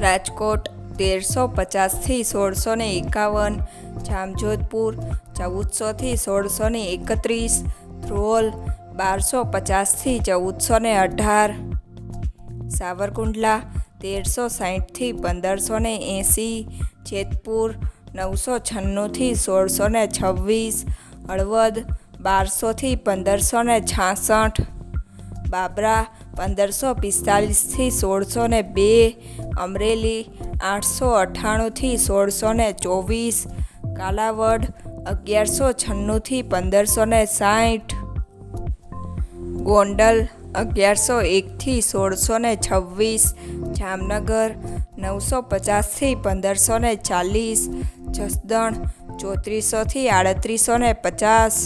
રાજકોટ તેરસો પચાસથી સોળસો ને એકાવન, જામજોધપુર ચૌદસોથી સોળસો ને એકત્રીસ, ધ્રોલ બારસો પચાસથી ચૌદસો ને અઢાર, સાવરકુંડલા તેરસો સાહીઠથી પંદરસો ને એંસી, જેતપુર નવસો છન્નુંથી સોળસો ને છવ્વીસ, હળવદ બારસોથી પંદરસો ને છાસઠ બાબરા પંદરસો પિસ્તાલીસથી સોળસો ને બે, અમરેલી આઠસો અઠ્ઠાણુંથી સોળસો ને ચોવીસ, કાલાવડ અગિયારસો છન્નુંથી પંદરસો ને સાઠ, ગોંડલ અગિયારસો એકથી સોળસો ને છવ્વીસ, જામનગર નવસો પચાસથી પંદરસો ને ચાલીસ, જસદણ ચોત્રીસોથી આડત્રીસો ને પચાસ.